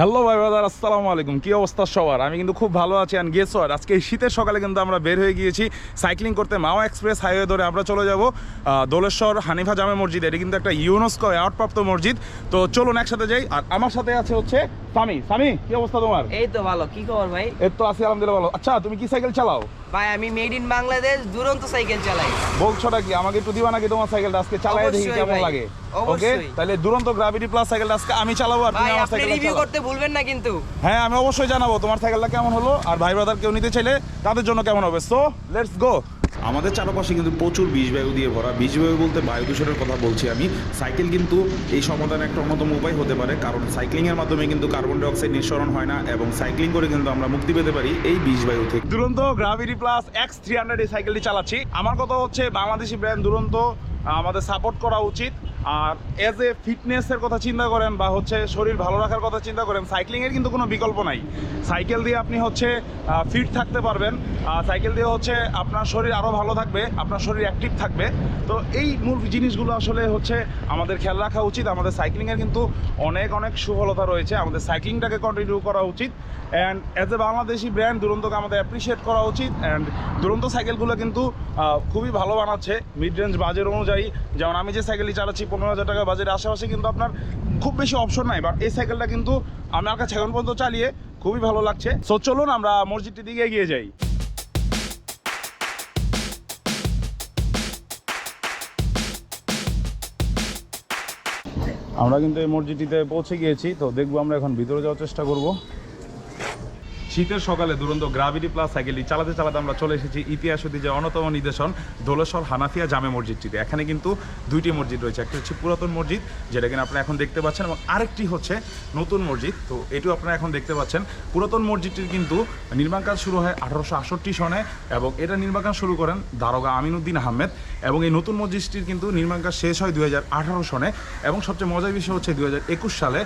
Hello ভাই দাদা আসসালামু আলাইকুম। কী অবস্থা সবার? আমি কিন্তু খুব ভালো আছি অ্যান্ড গেস আর আজকে এই শীতের সকালে কিন্তু আমরা বের হয়ে গিয়েছি সাইক্লিং করতে মাও এক্সপ্রেস হাইওয়ে ধরে আমরা চলে যাব দোলেশ্বর হানিফা জামে মসজিদ। এটি কিন্তু একটা ইউনেস্কো অ্যাওয়ার্ডপ্রাপ্ত মসজিদ। তো চলুন একসাথে যাই। আর আমার সাথে আছে হচ্ছে সামি সামি কি অবস্থা তোমার? এই তো ভালো কি খবর ভাই? তো আছি আলহামদুলিল্লাহ ভালো। আচ্ছা তুমি কি সাইকেল চালাও? ভাই আমি মেড ইন বাংলাদেশ দুরন্ত সাইকেল চালাই। বলছোটা কি আমাকে একটু দিবা নাকি তোমার সাইকেলটা? আজকে চালাই দেখি কেমন লাগে। ওকে তাহলে দুরন্ত গ্রাভিটি প্লাস সাইকেলটা আজকে আমি চালাবো আর তুমি আমার আপনি সাইকেলটা রিভিউ করতে ভুলবেন না কিন্তু। হ্যাঁ আমি অবশ্যই জানাব তোমার সাইকেলটা কেমন হলো। আর ভাই ব্রাদার কেউ নিতে চাইলে তাদের জন্য কেমন হবে? সো লেটস গো আমাদের চারপাশে কিন্তু প্রচুর বীজবায়ু দিয়ে ভরা। বীজবায়ু বলতে বায়ু দূষণের কথা বলছি আমি। সাইকেল কিন্তু এই সমাধান একটা অন্যতম উপায় হতে পারে, কারণ সাইক্লিংয়ের মাধ্যমে কিন্তু কার্বন ডাইঅক্সাইড নিঃসরণ হয় না এবং সাইক্লিং করে কিন্তু আমরা মুক্তি পেতে পারি এই বীজবায়ু থেকে। Duronto gravity plus X three hundred এই সাইকেলটি চালাচ্ছি। আমার কথা হচ্ছে বাংলাদেশি ব্র্যান্ড দুরন্ত, আমাদের সাপোর্ট করা উচিত। আর এজ এ ফিটনেসের কথা চিন্তা করেন বা হচ্ছে শরীর ভালো রাখার কথা চিন্তা করেন সাইক্লিংয়ের কিন্তু কোনো বিকল্প নাই। সাইকেল দিয়ে আপনি হচ্ছে ফিট থাকতে পারবেন। সাইকেল দিয়ে হচ্ছে আপনার শরীর আরও ভালো থাকবে, আপনার শরীর অ্যাক্টিভ থাকবে। তো এই মূল জিনিসগুলো আসলে হচ্ছে আমাদের খেয়াল রাখা উচিত। আমাদের সাইক্লিংয়ের কিন্তু অনেক অনেক সুফলতা রয়েছে। আমাদের সাইক্লিংটাকে কন্টিনিউ করা উচিত। And as a Bangladeshi brand দুরন্তকে আমাদের অ্যাপ্রিসিয়েট করা উচিত। অ্যান্ড দুরন্ত সাইকেলগুলো কিন্তু খুবই ভালো বানাচ্ছে। মিড রেঞ্জ বাজেট অনুযায়ী। যেমন আমি যে সাইকেলটি চালাচ্ছি পনেরো হাজার টাকা বাজেটের আশেপাশে কিন্তু আপনার খুব বেশি অপশন নাই বাট এই সাইকেলটা কিন্তু আমার কাছে এখন পর্যন্ত চালিয়ে খুবই ভালো লাগছে। সো চলুন আমরা মসজিদটির দিকে এগিয়ে যাই। আমরা কিন্তু এই মসজিদটিতে পৌঁছে গিয়েছি, তো দেখব আমরা এখন ভিতরে যাওয়ার চেষ্টা করব। শীতের সকালে দুরন্ত গ্রাভিটি প্লাস সাইকেলটি চালাতে চালাতে আমরা চলে এসেছি ইতিহাস ঐতিহ্যের অন্যতম নিদর্শন দোলেশ্বর হানাফিয়া জামে মসজিদটিতে। এখানে কিন্তু দুইটি মসজিদ রয়েছে। একটি হচ্ছে পুরাতন মসজিদ, যেটা কিনা আপনারা এখন দেখতে পাচ্ছেন, এবং আরেকটি হচ্ছে নতুন মসজিদ। তো এটিও আপনারা এখন দেখতে পাচ্ছেন। পুরাতন মসজিদটির কিন্তু নির্মাণ কাজ শুরু হয় আঠারোশো আটষট্টি সনে, এবং এটা নির্মাণ কাজ শুরু করেন দারোগা আমিনুদ্দিন আহমেদ, এবং এই নতুন মসজিদটির কিন্তু নির্মাণ কাজ শেষ হয় দুই হাজার আঠারো সনে, এবং সবচেয়ে মজার বিষয় হচ্ছে দুই হাজার একুশ সালে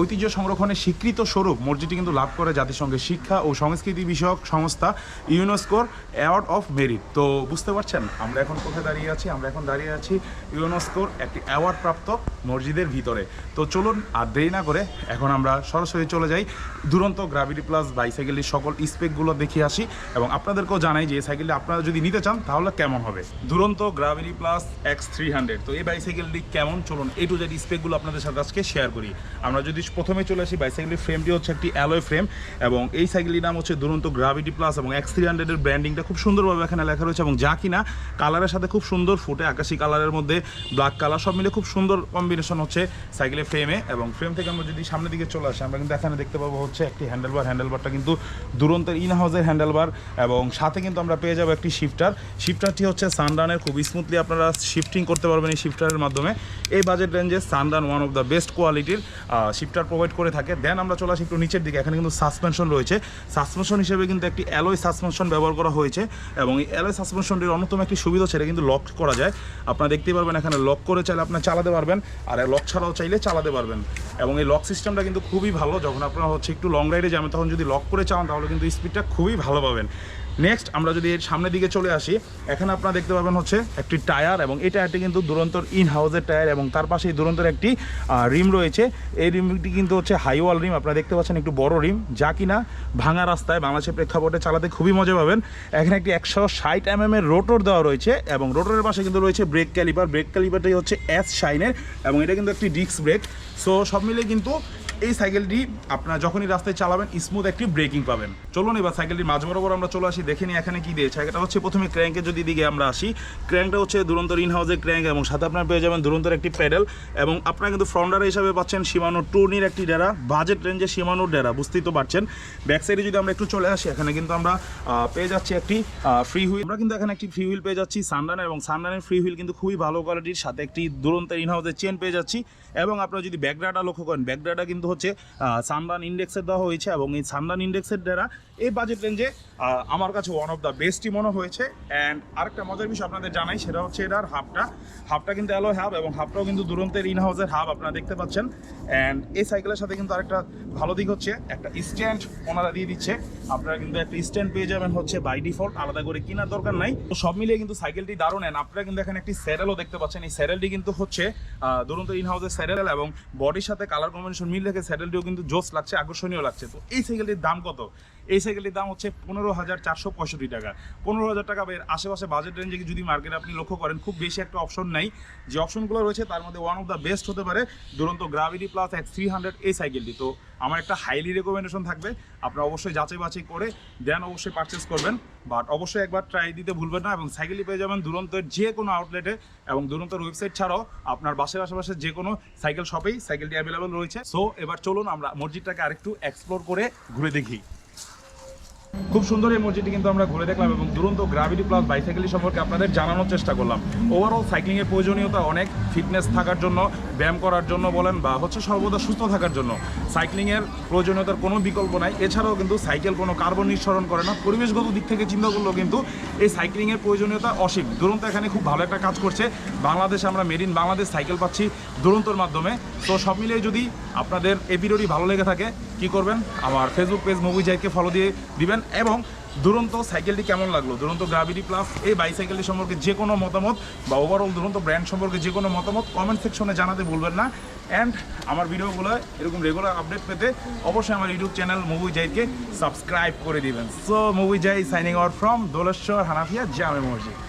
ঐতিহ্য সংরক্ষণের স্বীকৃত স্বরূপ মসজিদটি কিন্তু লাভ করে জাতিসংঘের শিক্ষা ও সংস্কৃতি বিষয়ক সংস্থা ইউনেস্কোর অ্যাওয়ার্ড অফ মেরিট। তো বুঝতে পারছেন, আমরা এখন কোথায় দাঁড়িয়ে আছি? আমরা এখন দাঁড়িয়ে আছি ইউনেস্কোর একটি অ্যাওয়ার্ড প্রাপ্ত মসজিদের ভিতরে। তো চলুন, আর দেরি না করে এখন আমরা সরাসরি চলে যাই দুরন্ত গ্রাভিটি প্লাস বাইসাইকেলের সকল স্পেকগুলো দেখিয়ে আসি এবং আপনাদেরকেও জানাই যে এই সাইকেলটি আপনারা যদি নিতে চান, তাহলে কেমন হবে? Duronto gravity plus X three hundred, তো এই বাইসাইকেলটি কেমন? চলুন এই টু জেড স্পেকগুলো আপনাদের সাথে আজকে শেয়ার করি। আমরা যদি প্রথমে চলে আসি, বাইসাইকেলের ফ্রেমটি হচ্ছে একটি অ্যালয় ফ্রেম এবং এই সাইকেলটির নাম হচ্ছে দুরন্ত গ্রাভিটি প্লাস এবং এক্স থ্রি হান্ড্রেডের ব্র্যান্ডিংটা খুব সুন্দরভাবে এখানে লেখা রয়েছে এবং যা কিনা কালারের সাথে খুব সুন্দর ফুটে আকাশি কালারের মধ্যে ব্ল্যাক কালার সব মিলে খুব সুন্দর কম্বিনেশন হচ্ছে সাইকেলের ফ্রেমে এবং ফ্রেম থেকে আমরা যদি সামনের দিকে চলে আসি, আমরা কিন্তু এখানে দেখতে পাবো হচ্ছে একটি হ্যান্ডেলবার হ্যান্ডেলবারটা কিন্তু দুরন্তের ইন হাউসের হ্যান্ডেলবার এবং সাথে কিন্তু আমরা পেয়ে যাব একটি শিফটার শিফটারটি হচ্ছে সানডানের খুব স্মুথলি আপনারা শিফটিং করতে পারবেন এই শিফটারের মাধ্যমে। এই বাজেট রেঞ্জে সানডান ওয়ান অফ দ্য বেস্ট কোয়ালিটির শিফটার প্রোভাইড করে থাকে। দেন আমরা চলে আসি একটু নিচের দিকে, এখানে কিন্তু সাসপেনশন রয়েছে। সাসপেনশন হিসেবে কিন্তু একটি অ্যালোয় সাসপেনশন ব্যবহার করা হয়েছে এবং এই অ্যালয় সাসপেনশনটির অন্যতম একটি সুবিধা সেটা কিন্তু লক করা যায়। আপনারা দেখতেই পারবেন এখানে লক করে চাইলে আপনার চালাতে পারবেন আর লক ছাড়াও চাইলে চালাতে পারবেন। এবং এই লক সিস্টেমটা কিন্তু খুবই ভালো, যখন আপনারা হচ্ছে একটু লং রাইডে যাবেন, তখন যদি লক করে চান তাহলে কিন্তু স্পিডটা খুবই ভালো পাবেন। নেক্সট আমরা যদি এর সামনের দিকে চলে আসি, এখানে আপনারা দেখতে পাবেন হচ্ছে একটি টায়ার এবং এই টায়ারটি কিন্তু দুরন্তর ইন হাউসের টায়ার এবং তার পাশেই দুরন্তর একটি রিম রয়েছে। এই রিমটি কিন্তু হচ্ছে হাইওয়াল রিম, আপনারা দেখতে পাচ্ছেন একটু বড় রিম, যা কিনা ভাঙা রাস্তায় বাংলাদেশের প্রেক্ষাপটে চালাতে খুবই মজা পাবেন। এখানে একটি একশো ষাট এম এর রোটর দেওয়া রয়েছে এবং রোটরের পাশে কিন্তু রয়েছে ব্রেক ক্যালিপার ব্রেক ক্যালিপারটাই হচ্ছে এস শাইনের এবং এটা কিন্তু একটি ডিস্ক ব্রেক সো সব মিলে কিন্তু এই সাইকেলটি আপনারা যখনই রাস্তায় চালাবেন স্মুথ একটি ব্রেকিং পাবেন। চলুন এবার সাইকেলটির মাঝ বরাবর আমরা চলে আসি, দেখে এখানে কি দিয়েছে এটা হচ্ছে প্রথমে ক্র্যাঙ্কের যদি দিকে আমরা আসি ক্র্যাঙ্কটা হচ্ছে দুরন্তর ইন হাউসের ক্র্যাঙ্ক এবং সাথে আপনার পেয়ে যাবেন দুরন্তর একটি প্যাডেল এবং আপনারা কিন্তু ফ্রন্টার হিসাবে পাচ্ছেন সীমানো টুর্নির একটি ডেরা বাজেট রেঞ্জে সীমানোর ডেরা, বুঝতেই তো পারছেন। ব্যাক সাইডে যদি আমরা একটু চলে আসি, এখানে কিন্তু আমরা পেয়ে যাচ্ছি একটি ফ্রি হুইল আমরা কিন্তু এখানে একটি ফ্রি হুইল পেয়ে যাচ্ছি সানডানের এবং সানডানের ফ্রি হুইল কিন্তু খুবই ভালো কোয়ালিটির সাথে একটি দুরন্তের ইন হাউসের চেন পেয়ে যাচ্ছি। এবং আপনারা যদি ব্যাকডাটা লক্ষ্য করেন ব্যাকডাটা কিন্তু হচ্ছে সানডান ইন্ডেক্সের দেওয়া হয়েছে এবং এই সানডান ইন্ডেক্সের দ্বারা এই বাজেট রেঞ্জে আমার কাছে ওয়ান অফ দ্য বেস্টই মনে হয়েছে। অ্যান্ড আরেকটা মজার বিষয় আপনাদের জানাই, সেটা হচ্ছে এটার হাফটা হাফটা কিন্তু অ্যালো হাব এবং হাফটাও কিন্তু দুরন্তের ইন হাউসের হাব আপনারা দেখতে পাচ্ছেন। অ্যান্ড এই সাইকেলের সাথে কিন্তু আরেকটা ভালো দিক হচ্ছে, একটা স্ট্যান্ড ওনারা দিয়ে দিচ্ছে। আপনারা কিন্তু একটা স্ট্যান্ড পেয়ে যাবেন হচ্ছে বাই ডিফল্ট আলাদা করে কেনার দরকার নাই। তো সব মিলিয়ে কিন্তু সাইকেলটি দারুণ। অ্যান্ড আপনারা কিন্তু এখানে একটি স্যারেলও দেখতে পাচ্ছেন। এই স্যারেলটি কিন্তু হচ্ছে দুরন্ত ইন হাউসের স্যারেল এবং বডির সাথে কালার কম্বিনেশন মিল রেখে থেকে স্যাডেলটিও কিন্তু জোস লাগছে, আকর্ষণীয় লাগছে। তো এই সাইকেলটির দাম কত? এই সাইকেলটির দাম হচ্ছে পনেরো হাজার চারশো পঁয়ষট্টি টাকা। পনেরো হাজার টাকা এর আশেপাশে বাজেট রেঞ্জে যদি মার্কেটে আপনি লক্ষ্য করেন, খুব বেশি একটা অপশন নাই। যে অপশনগুলো রয়েছে, তার মধ্যে ওয়ান অফ দ্য বেস্ট হতে পারে Duronto gravity plus X three hundred এই সাইকেলটি। তো আমার একটা হাইলি রেকমেন্ডেশন থাকবে, আপনারা অবশ্যই যাচাই বাছাই করে দেন অবশ্যই পারচেস করবেন। বাট অবশ্যই একবার ট্রাই দিতে ভুলবেন না এবং সাইকেলই পেয়ে যাবেন দুরন্তের যে কোনো আউটলেটে এবং দুরন্তের ওয়েবসাইট ছাড়াও আপনার বাসের আশেপাশে যে কোনো সাইকেল শপেই সাইকেলটি অ্যাভেলেবেল রয়েছে। সো এবার চলুন আমরা মসজিদটাকে আরেকটু এক্সপ্লোর করে ঘুরে দেখি। খুব সুন্দর এই মসজিদটি কিন্তু আমরা ঘুরে দেখলাম এবং দুরন্ত গ্রাভিটি প্লাস বাইসাইকেল সম্পর্কে আপনাদের জানানোর চেষ্টা করলাম। ওভারঅল সাইক্লিংয়ের প্রয়োজনীয়তা অনেক ফিটনেস থাকার জন্য, ব্যায়াম করার জন্য বলেন বা হচ্ছে সর্বদা সুস্থ থাকার জন্য। সাইক্লিংয়ের প্রয়োজনীয়তার কোনো বিকল্প নাই, এছাড়াও কিন্তু সাইকেল কোনো কার্বন নিঃসরণ করে না। পরিবেশগত দিক থেকে চিন্তা করলেও কিন্তু এই সাইক্লিংয়ের প্রয়োজনীয়তা অসীম। দুরন্ত এখানে খুব ভালো একটা কাজ করছে। বাংলাদেশে আমরা মেড ইন বাংলাদেশ সাইকেল পাচ্ছি দুরন্তর মাধ্যমে। তো সব মিলিয়ে যদি আপনাদের এই ভিডিওটি ভালো লেগে থাকে, কি করবেন? আমার ফেসবুক পেজ মুভি জাইকে ফলো দিয়ে দিবেন। এবং দুরন্ত সাইকেলটি কেমন লাগল? দুরন্ত গ্রাভিটি প্লাস এই বাইসাইকেলটি সম্পর্কে যে কোনো মতামত বা ওভারঅল দুরন্ত ব্র্যান্ড সম্পর্কে যে কোনো মতামত কমেন্ট সেকশনে জানাতে ভুলবেন না। অ্যান্ড আমার ভিডিওগুলো এরকম রেগুলার আপডেট পেতে অবশ্যই আমার ইউটিউব চ্যানেল মুভি জাইকে সাবস্ক্রাইব করে দিবেন। So Movie Jai signing out from Doleshwar Hanafia Jame Masjid